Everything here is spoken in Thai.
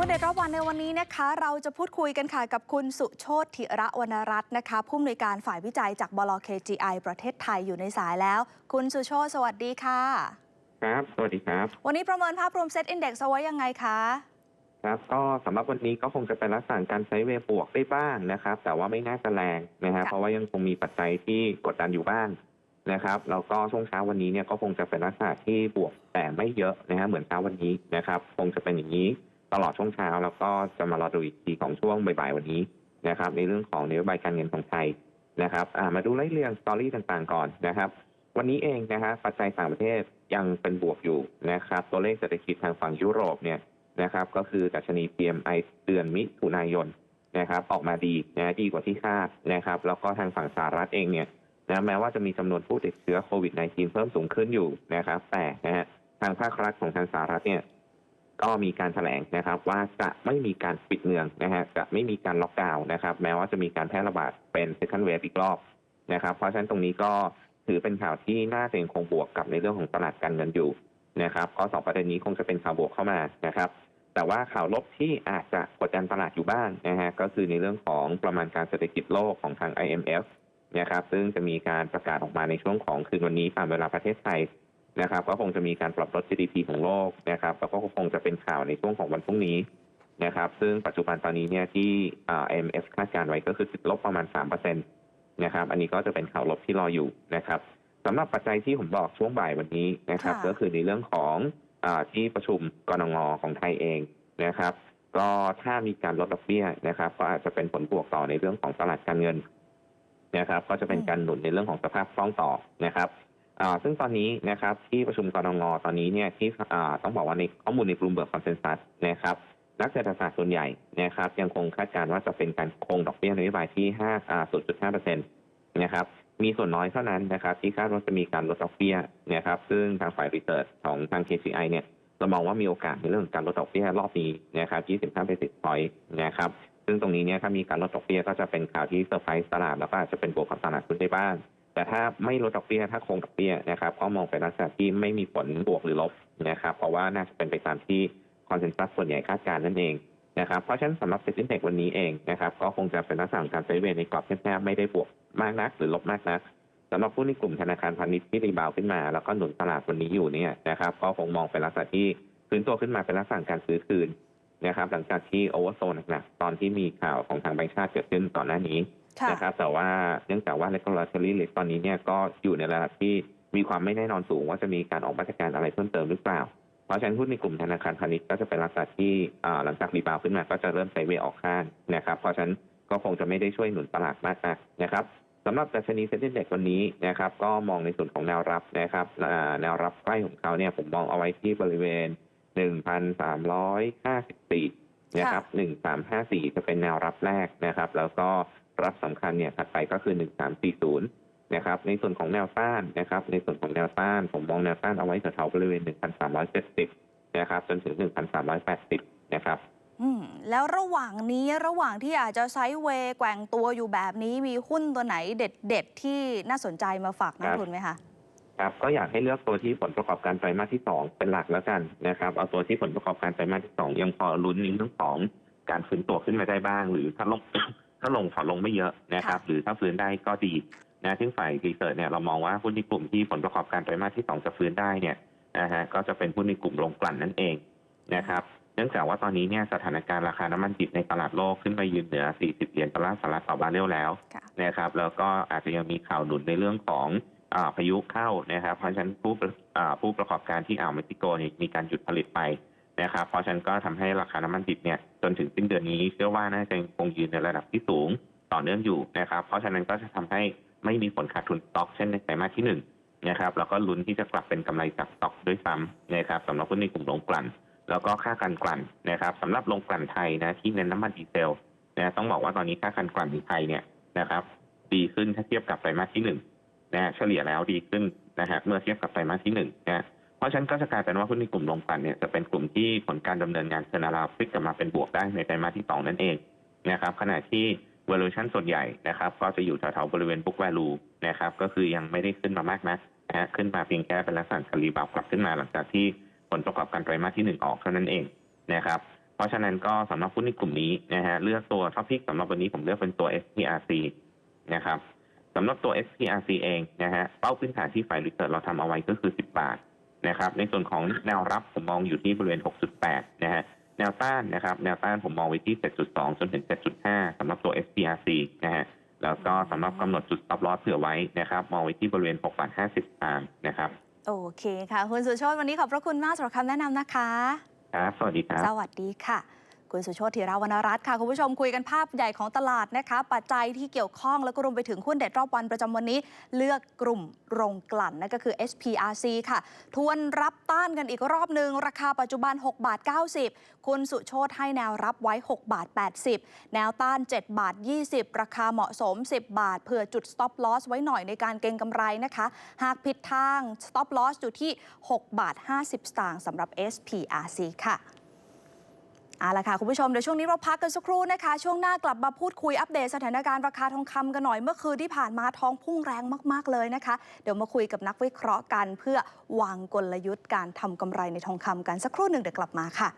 คุณเดชรอบวันในวันนี้นะคะ เราจะพูดคุยกันค่ะกับคุณสุโชติธิระวรรณรัตน์นะคะ ผู้อำนวยการฝ่ายวิจัยจากบล KGI ประเทศไทยอยู่ในสายแล้ว คุณสุโชติสวัสดีค่ะ ครับ สวัสดีครับ วันนี้ประเมินภาพรวมเซตอินดี x เอาไว้ยังไงคะ ครับก็สำหรับวันนี้ก็คงจะเป็นลักษณะการใช้เวย์บวกได้บ้างนะครับ แต่ว่าไม่น่าจะแรงนะฮะค่ะ เพราะว่ายังคงมีปัจจัยที่กดดันอยู่บ้างนะครับแล้วก็ช่วงเช้าวันนี้เนี่ยก็คงจะเป็นลักษณะที่บวกแต่ไม่เยอะนะฮะเหมือนเช้าวันนี้นะครับ คงจะเป็นอย่างนี้ ตลอดช่วงเช้า แล้วก็จะมารอดูอีกทีของช่วงบ่ายๆวันนี้นะครับในเรื่องของนโยบายการเงินของไทยนะครับมาดูไล่เรียงสตอรี่ต่างๆก่อนนะครับ วันนี้เองนะฮะปัจจัยต่างประเทศยังเป็นบวกอยู่นะครับ ตัวเลขเศรษฐกิจทางฝั่งยุโรปเนี่ยนะครับ ก็คือดัชนี PMI เดือนมิถุนายนนะครับ ออกมาดีนะดีกว่าที่คาดนะครับ แล้วก็ทางฝั่งสหรัฐเองเนี่ยนะแม้ว่าจะมีจำนวนผู้ติดเชื้อโควิด -19 เพิ่มสูงขึ้นอยู่นะครับ แต่นะฮะทางภาครัฐของทางสหรัฐเนี่ย ก็มีการแถลงนะครับว่าจะไม่มีการปิดเมืองนะฮะจะไม่มีการล็อกดาวน์นะครับ แม้ว่าจะมีการแพร่ระบาดเป็น second wave อีกรอบนะครับ เพราะฉะนั้นตรงนี้ก็ถือเป็นข่าวที่น่าจะยังคงบวกกับในเรื่องของตลาดการเงินอยู่นะครับก็สองประเด็นนี้คงจะเป็นข่าวบวกเข้ามานะครับ แต่ว่าข่าวลบที่อาจจะกดดันตลาดอยู่บ้างนะฮะก็คือในเรื่องของประมาณการเศรษฐกิจโลกของทาง IMF นะครับซึ่งจะมีการประกาศออกมาในช่วงของคืนวันนี้ตามเวลาประเทศไทย นะครับก็คงจะมีการปรับลด GDP ของโลกนะครับแล้วก็คงจะเป็นข่าวในช่วงของวันพรุ่งนี้นะครับ ซึ่งปัจจุบันตอนนี้เนี่ยที่อ่า IMF คาดการณ์ไว้ก็คือติดลบประมาณ3%นะครับ อันนี้ก็จะเป็นข่าวลบที่รออยู่นะครับสำหรับปัจจัยที่ผมบอกช่วงบ่ายวันนี้นะครับค่ะก็คือในเรื่องของอาที่ประชุมกรงงของไทยเองนะครับ ก็ถ้ามีการลดดอกเบี้ยนะครับ ก็อาจจะเป็นผลบวกต่อในเรื่องของตลาดการเงินนะครับ ก็จะเป็นการหนุนในเรื่องของสภาพคล่องต่อนะครับอ่า ซึ่งตอนนี้นะครับที่ประชุมกรงงตอนนี้เนี่ยที่ต้องบอกว่าในข้อมูลในกลุ่มเบิร์กคอนเซนแซสนะครับนักเศรษฐศาสตร์ส่วนใหญ่นะครับยังคงคาดการณ์ว่าจะเป็นการคงดอกเบี้ยนโยบายที่5 0.5เปอร์เซ็นต์นะครับมีส่วนน้อยเท่านั้นนะครับที่คาดว่าจะมีการลดดอกเบี้ยนะครับซึ่งทางฝ่ายรีเสิร์ชของทาง KCI เนี่ยเรามองว่ามีโอกาสในเรื่องการลดดอกเบี้ยรอบนี้นะครับ25 basis point นะครับซึ่งตรงนี้เนี่ยถ้ามีการลดดอกเบี้ยก็จะเป็นข่าวที่เซอร์ไพรส์ตลาดแล้วก็อาจจะเป็นบวกกับตลาดหุ้นได้บ้าง แต่ถ้าไม่ลดดอกเบี้ยถ้าคงดอกเบี้ยนะครับก็มองเป็นลักษณะที่ไม่มีผลบวกหรือลบนะครับ เพราะว่าน่าจะเป็นไปตามที่คอนเซนแซสส่วนใหญ่คาดการณ์นั่นเองนะครับเพราะฉะนั้นสำหรับเซ็นเด็กวันนี้เองนะครับก็คงจะเป็นลักษณะการไซเวย์ในกรอบแคบๆไม่ได้บวกมากนัก หรือลบมากนักสำหรับผู้ในกลุ่มธนาคารพาณิชย์ที่รีบาวขึ้นมา แล้วก็หนุนตลาดวันนี้อยู่เนี่ยนะครับก็คงมองเป็นลักษณะที่ฟื้นตัวขึ้นมาเป็นลักษณะการซื้อคืนนะครับหลังจากที่โอเวอร์โซนหนักๆตอนที่มีข่าวของทางแบงก์ชาติเกิดขึ้นก่อนหน้านี้ นะครับแต่ว่าเนื่องจากว่า regulatory risk ตอนนี้เนี่ยก็อยู่ในระดับที่มีความไม่แน่นอนสูงว่าจะมีการออกมาตรการอะไรเพิ่มเติมหรือเปล่า เพราะฉะนั้นหุ้นในกลุ่มธนาคารพาณิชย์ก็จะเป็นลักษณะที่หลังจากรีบาวขึ้นมาก็จะเริ่มไซเวออกข้างนะครับ เพราะฉะนั้นก็คงจะไม่ได้ช่วยหนุนตลาดมากนักนะครับสำหรับดัชนีเซ็นดิ้งเด็กวันนี้นะครับก็มองในส่วนของแนวรับนะครับแนวรับใกล้ของเขาเนี่ยผมมองเอาไว้ที่บริเวณ 1,354 นะครับ 1354 จะเป็นแนวรับแรกนะครับ แล้วก็ รับสำคัญเนี่ยถัดไปก็คือ 1340 นะครับ ในส่วนของแนวต้านนะครับ ในส่วนของแนวต้าน ผมมองแนวต้านเอาไว้แถวๆบริเวณ 1,370 นะครับ จนถึง 1,380 นะครับอืมแล้วระหว่างนี้ระหว่างที่อาจจะไซด์เวย์แกว่งตัวอยู่แบบนี้มีหุ้นตัวไหนเด็ด ๆ ที่น่าสนใจมาฝากนักทุนไหมคะครับก็อยากให้เลือกตัวที่ผลประกอบการไตรมาสที่ 2 เป็นหลักแล้วกันนะครับเอาตัวที่ผลประกอบการไตรมาสที่ 2 ยังพอลุ้นในเรื่องของการฟื้นตัวขึ้นมาได้บ้าง หรือถ้าลง ถ้าลงขอลงไม่เยอะนะครับค่ะหรือถ้าฟื้นได้ก็ดีนะซึ่งฝ่ายรีเสิร์ชเนี่ยเรามองว่าหุ้นในกลุ่มที่ผลประกอบการไตรมาสที่2จะฟื้นได้เนี่ยนะฮะก็จะเป็นหุ้นในกลุ่มโรงกลั่นนั่นเองนะครับเนื่องจากว่าตอนนี้เนี่ยสถานการณ์ราคาน้ำมันดิบในตลาดโลกขึ้นไปยืนเหนือ 40 เหรียญดอลลาร์สหรัฐต่อบาร์เรลแล้วค่ะนะครับแล้วก็อาจจะยังมีข่าวหนุนในเรื่องของอาพายุเข้านะครับเพราะฉะนั้นผู้ประอ่าผู้ประกอบการที่อ่าวเม็กซิโกเนี่ยมีการหยุดผลิตไป นะครับเพราะฉะนั้นก็ทำให้ราคาน้ำมันดิบเนี่ยจนถึงสิ้นเดือนนี้เชื่อว่าน่าจะยังคงยืนในระดับที่สูงต่อเนื่องอยู่นะครับ เพราะฉะนั้นก็จะทำให้ไม่มีผลขาดทุนสต็อกเช่นในไตรมาสที่หนึ่งนะครับแล้วก็ลุ้นที่จะกลับเป็นกำไรจากสต็อกด้วยซ้ำนะครับสำหรับหุ้นในกลุ่มโรงกลั่น แล้วก็ค่าการกลั่นนะครับสำหรับโรงกลั่นไทยนะที่เน้นน้ำมันดีเซลนะต้องบอกว่าตอนนี้ค่าการกลั่นในไทยเนี่ยนะครับ ดีขึ้นถ้าเทียบกับไตรมาสที่หนึ่งนะเฉลี่ยแล้วดีขึ้นนะฮะเมื่อเทียบกับไตรมาสที่หนึ่งนะ เพราะฉะนั้นก็จะกลายเป็นว่าหุ้นในกลุ่มโรงกลั่นเนี่ยจะเป็นกลุ่มที่ผลการดำเนินงานเทนาราพลิกกลับมาเป็นบวกได้ในไตรมาสที่สองนั่นเองนะครับขณะที่ valuation ส่วนใหญ่นะครับก็จะอยู่แถวๆบริเวณ book value นะครับก็คือยังไม่ได้ขึ้นมามากนักนะฮะขึ้นมาเพียงแค่เป็นลักษณะคารีบาวกลับขึ้นมาหลังจากที่ผลประกอบการไตรมาสที่หนึ่งออกเท่านั้นเองนะครับเพราะฉะนั้นก็สำหรับหุ้นในกลุ่มนี้นะฮะเลือกตัวท็อปพิกสำหรับวันนี้ผมเลือกเป็นตัว SPRC นะครับสำหรับตัว SPRC เองนะฮะเป้าพื้นฐานที่ฝ่ายรีเสิร์ชเราทำเอาไว้ก็คือ 10 บาท นะครับ ในส่วนของแนวรับผมมองอยู่ที่บริเวณ 6.8 นะฮะแนวต้านนะครับ แนวต้านผมมองไว้ที่ 7.2 จนถึง 7.5 สำหรับตัว SPRC นะฮะแล้วก็สำหรับกำหนดจุด stop loss เผื่อไว้นะครับ มองไว้ที่บริเวณ6บาท50สตางค์นะครับ โอเคค่ะ คุณสุโชตวันนี้ขอบพระคุณมากสำหรับคำแนะนำนะคะ ครับ สวัสดีครับ สวัสดีค่ะ คุณสุโชติธีราวรรณรัตน์ค่ะ คุณผู้ชมคุยกันภาพใหญ่ของตลาดนะคะ ปัจจัยที่เกี่ยวข้องแล้วก็รวมไปถึงหุ้นเด็ดรอบวันประจำวันนี้ เลือกกลุ่มโรงกลั่นนั่นก็คือ SPRC ค่ะ ทวนรับต้านกันอีกรอบหนึ่งราคาปัจจุบัน6บาท90 คุณสุโชตให้แนวรับไว้6บาท80 แนวต้าน7บาท20 ราคาเหมาะสม 10 บาทเผื่อจุด stop loss ไว้หน่อยในการเก็งกำไรนะคะ หากผิดทาง stop loss อยู่ที่6บาท50สตางค์สำหรับ SPRC ค่ะ เอาละค่ะ คุณผู้ชม เดี๋ยวช่วงนี้เราพักกันสักครู่นะคะ ช่วงหน้ากลับมาพูดคุยอัปเดตสถานการณ์ราคาทองคำกันหน่อยเมื่อคืนที่ผ่านมาทองพุ่งแรงมาก ๆ เลยนะคะ เดี๋ยวมาคุยกับนักวิเคราะห์กัน เพื่อวางกลยุทธ์การทำกำไรในทองคำกันสักครู่หนึ่งเดี๋ยวกลับมาค่ะ